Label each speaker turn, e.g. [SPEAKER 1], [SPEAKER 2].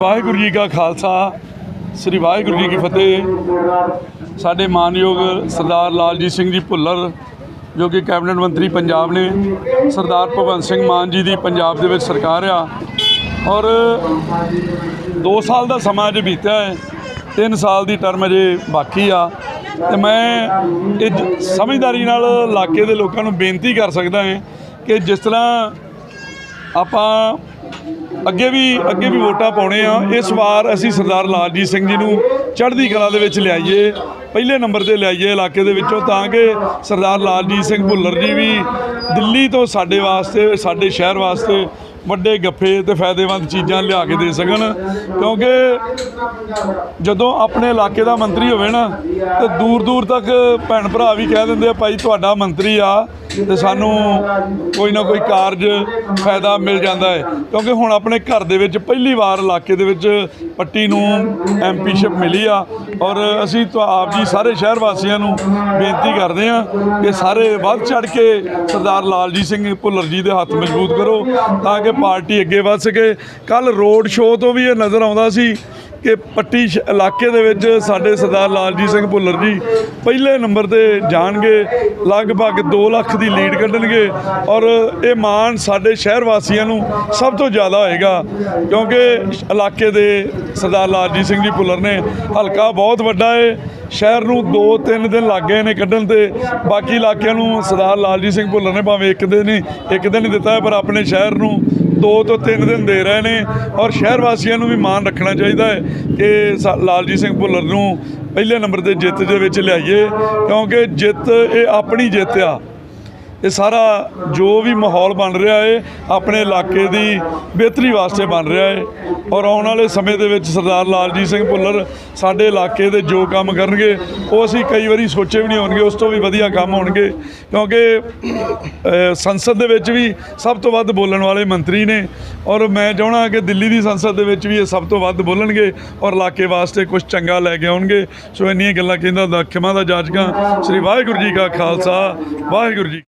[SPEAKER 1] ਵਾਹਿਗੁਰੂ ਜੀ ਕਾ ਖਾਲਸਾ, ਸ੍ਰੀ ਵਾਹਿਗੁਰੂ ਜੀ ਕੀ ਫਤਿਹ। ਸਾਡੇ ਮਾਨਯੋਗ ਸਰਦਾਰ ਲਾਲਜੀਤ ਸਿੰਘ ਜੀ ਭੁੱਲਰ, ਜੋ ਕਿ ਕੈਬਨਿਟ ਮੰਤਰੀ ਪੰਜਾਬ ਨੇ, ਸਰਦਾਰ ਭਗਵੰਤ ਸਿੰਘ ਮਾਨ ਜੀ ਦੀ ਪੰਜਾਬ ਦੇ ਵਿੱਚ ਸਰਕਾਰ ਆ। ਔਰ 2 ਸਾਲ ਦਾ ਸਮਾਂ ਅਜੇ ਬੀਤਿਆ ਹੈ 3 ਸਾਲ ਦੀ ਟਰਮ ਅਜੇ ਬਾਕੀ ਆ। ਤੇ ਮੈਂ ਇਹ ਸਮਝਦਾਰੀ ਨਾਲ ਇਲਾਕੇ ਦੇ ਲੋਕਾਂ ਨੂੰ ਬੇਨਤੀ ਕਰ ਸਕਦਾ ਹਾਂ ਕਿ ਜਿਸ ਤਰ੍ਹਾਂ ਆਪਾਂ ਅੱਗੇ ਵੀ ਅੱਗੇ ਵੀ ਵੋਟਾਂ ਪਾਉਣੇ ਆ। ਇਸ ਵਾਰ ਅਸੀਂ ਸਰਦਾਰ ਲਾਲਜੀਤ ਸਿੰਘ ਜੀ ਨੂੰ ਚੜ੍ਹਦੀ ਕਲਾ ਦੇ ਵਿੱਚ ਲਿਆਈਏ, ਪਹਿਲੇ ਨੰਬਰ ਤੇ ਲਿਆਈਏ ਇਲਾਕੇ ਦੇ ਵਿੱਚੋਂ, ਤਾਂ ਕਿ ਸਰਦਾਰ ਲਾਲਜੀਤ ਸਿੰਘ ਭੁੱਲਰ ਜੀ ਵੀ ਦਿੱਲੀ ਤੋਂ ਸਾਡੇ ਵਾਸਤੇ, ਸਾਡੇ ਸ਼ਹਿਰ ਵਾਸਤੇ ਵੱਡੇ ਗੱਫੇ ਤੇ ਫਾਇਦੇਮੰਦ ਚੀਜ਼ਾਂ ਲਿਆ ਕੇ ਦੇ ਸਕਣ। ਕਿਉਂਕਿ ਜਦੋਂ ਆਪਣੇ ਇਲਾਕੇ ਦਾ ਮੰਤਰੀ ਹੋਵੇ ਨਾ, ਤੇ ਦੂਰ ਦੂਰ ਤੱਕ ਭੈਣ ਭਰਾ ਵੀ ਕਹਿ ਦਿੰਦੇ ਆ, ਭਾਈ, ਤੁਹਾਡਾ ਮੰਤਰੀ ਆ, ਤੇ ਸਾਨੂੰ ਕੋਈ ਨਾ ਕੋਈ ਕਾਰਜ, ਫਾਇਦਾ ਮਿਲ ਜਾਂਦਾ ਹੈ ਕਿਉਂਕਿ ਹੁਣ ਆਪਣੇ ਘਰ ਦੇ ਵਿੱਚ ਪਹਿਲੀ ਵਾਰ ਇਲਾਕੇ ਦੇ ਵਿੱਚ ਪੱਟੀ ਨੂੰ ਐਮਪੀਸ਼ਿਪ ਮਿਲੀ ਆ, ਔਰ ਅਸੀਂ ਤਾਂ ਆਪ ਜੀ ਸਾਰੇ ਸ਼ਹਿਰ ਵਾਸੀਆਂ ਨੂੰ ਬੇਨਤੀ ਕਰਦੇ ਆ ਕਿ ਸਾਰੇ ਵੱਧ ਚੜ ਕੇ ਸਰਦਾਰ ਲਾਲਜੀਤ ਸਿੰਘ ਭੁੱਲਰ ਜੀ ਦੇ ਹੱਥ ਮਜ਼ਬੂਤ ਕਰੋ, ਤਾਂ ਕਿ ਪਾਰਟੀ ਅੱਗੇ ਵੱਧ ਸਕੇ। ਕੱਲ ਰੋਡ ਸ਼ੋਅ ਤੋਂ ਵੀ ਇਹ ਨਜ਼ਰ ਆਉਂਦਾ ਸੀ ਕਿ ਪੱਟੀ ਸ਼- ਇਲਾਕੇ ਦੇ ਵਿੱਚ ਸਾਡੇ ਸਰਦਾਰ ਲਾਲਜੀਤ ਸਿੰਘ ਭੁੱਲਰ ਜੀ ਪਹਿਲੇ ਨੰਬਰ ਤੇ ਜਾਣਗੇ, ਲਗਭਗ 2 ਲੱਖ ਦੀ ਲੀਡ ਕੱਢਣਗੇ ਔਰ ਇਹ ਮਾਣ ਸਾਡੇ ਸ਼ਹਿਰ ਵਾਸੀਆਂ ਨੂੰ ਸਭ ਤੋਂ ਜ਼ਿਆਦਾ ਹੋਏਗਾ ਕਿਉਂਕਿ ਇਲਾਕੇ ਦੇ ਸਰਦਾਰ ਲਾਲਜੀਤ ਸਿੰਘ ਜੀ ਭੁੱਲਰ ਨੇ ਹਲਕਾ ਬਹੁਤ ਵੱਡਾ ਹੈ ਸ਼ਹਿਰ ਨੂੰ 2-3 ਦਿਨ ਲੱਗ ਗਏ ਨੇ ਕੱਢਣ ਤੇ। ਬਾਕੀ ਇਲਾਕਿਆਂ ਨੂੰ ਸਰਦਾਰ ਲਾਲਜੀਤ ਸਿੰਘ ਭੁੱਲਰ ਨੇ ਭਾਵੇਂ ਇੱਕ ਦਿਨ ਹੀ, ਇੱਕ ਦਿਨ ਹੀ ਦਿੱਤਾ ਹੈ, ਪਰ ਆਪਣੇ ਸ਼ਹਿਰ ਨੂੰ ਦੋ ਤੋਂ ਤਿੰਨ ਦਿਨ ਦੇ ਰਹੇ ਨੇ। ਔਰ ਸ਼ਹਿਰ ਵਾਸੀਆਂ ਨੂੰ ਵੀ ਮਾਣ ਰੱਖਣਾ ਚਾਹੀਦਾ ਹੈ ਕਿ ਸਾ- ਲਾਲਜੀਤ ਸਿੰਘ ਭੁੱਲਰ ਨੂੰ ਪਹਿਲੇ ਨੰਬਰ ਤੇ ਜਿੱਤ ਦੇ ਵਿੱਚ ਲਿਆਈਏ। ਕਿਉਂਕਿ ਜਿੱਤ ਇਹ ਆਪਣੀ ਜਿੱਤ ਆ। ਇਹ ਸਾਰਾ ਜੋ ਵੀ ਮਾਹੌਲ ਬਣ ਰਿਹਾ ਏ, ਆਪਣੇ ਇਲਾਕੇ ਦੀ ਬਿਹਤਰੀ ਵਾਸਤੇ ਬਣ ਰਿਹਾ ਏ। ਔਰ ਆਉਣ ਵਾਲੇ ਸਮੇਂ ਦੇ ਵਿੱਚ ਸਰਦਾਰ ਲਾਲਜੀਤ ਸਿੰਘ ਭੁੱਲਰ ਸਾਡੇ ਇਲਾਕੇ ਦੇ ਜੋ ਕੰਮ ਕਰਨਗੇ, ਉਹ ਅਸੀਂ ਕਈ ਵਾਰੀ ਸੋਚੇ ਵੀ ਨਹੀਂ ਹੋਣਗੇ, ਉਸ ਤੋਂ ਵੀ ਵਧੀਆ ਕੰਮ ਹੋਣਗੇ। ਕਿਉਂਕਿ ਸੰਸਦ ਦੇ ਵਿੱਚ ਵੀ ਸਭ ਤੋਂ ਵੱਧ ਬੋਲਣ ਵਾਲੇ ਮੰਤਰੀ ਨੇ। ਔਰ ਮੈਂ ਚਾਹਣਾ ਕਿ ਦਿੱਲੀ ਦੀ ਸੰਸਦ ਦੇ ਵਿੱਚ ਵੀ ਇਹ ਸਭ ਤੋਂ ਵੱਧ ਬੋਲਣਗੇ ਔਰ ਇਲਾਕੇ ਵਾਸਤੇ ਕੁਝ ਚੰਗਾ ਲੈ ਕੇ ਆਉਣਗੇ। ਸੋ ਇੰਨੀਆਂ ਗੱਲਾਂ ਕਹਿੰਦਾ ਦਾ ਖਿਮਾ ਦਾ ਜਾਜਕਾਂ, ਸ੍ਰੀ ਵਾਹਿਗੁਰੂ ਜੀ ਕਾ ਖਾਲਸਾ, ਵਾਹਿਗੁਰੂ ਜੀ